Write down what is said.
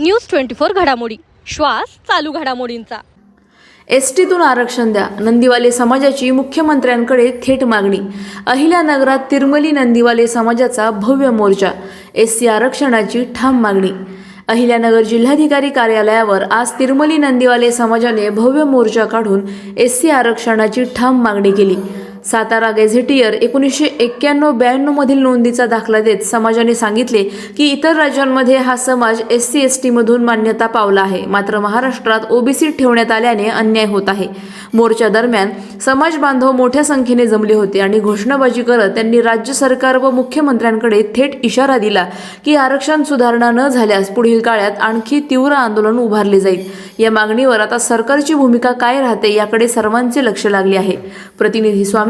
News twenty four घडामोडी. श्वास चालू घडामोडींचा. एस टीतून आरक्षण द्या. नंदीवाले समाजाची मुख्यमंत्र्यांकडे थेट मागणी. अहिल्यानगरात तिरमली नंदीवाले समाजाचा भव्य मोर्चा. एस सी आरक्षणाची ठाम मागणी. अहिल्यानगर जिल्हाधिकारी कार्यालयावर आज तिरमली नंदीवाले समाजाने भव्य मोर्चा काढून एस सी आरक्षणाची ठाम मागणी केली. सातारा गेझेटियर एकोणीसशे एक्क्याण्णव ब्याण्णवमधील नोंदीचा दाखला देत समाजाने सांगितले की इतर राज्यांमध्ये हा समाज एस सी एस टीमधून मान्यता पावला आहे. मात्र महाराष्ट्रात ओबीसी ठेवण्यात आल्याने अन्याय होत आहे. मोर्चा दरम्यान समाज बांधव मोठ्या संख्येने जमले होते आणि घोषणाबाजी करत त्यांनी राज्य सरकार व मुख्यमंत्र्यांकडे थेट इशारा दिला की आरक्षण सुधारणा न झाल्यास पुढील काळात आणखी तीव्र आंदोलन उभारले जाईल. या मागणीवर आता सरकारची भूमिका काय राहते याकडे सर्वांचे लक्ष लागले आहे. प्रतिनिधी Swami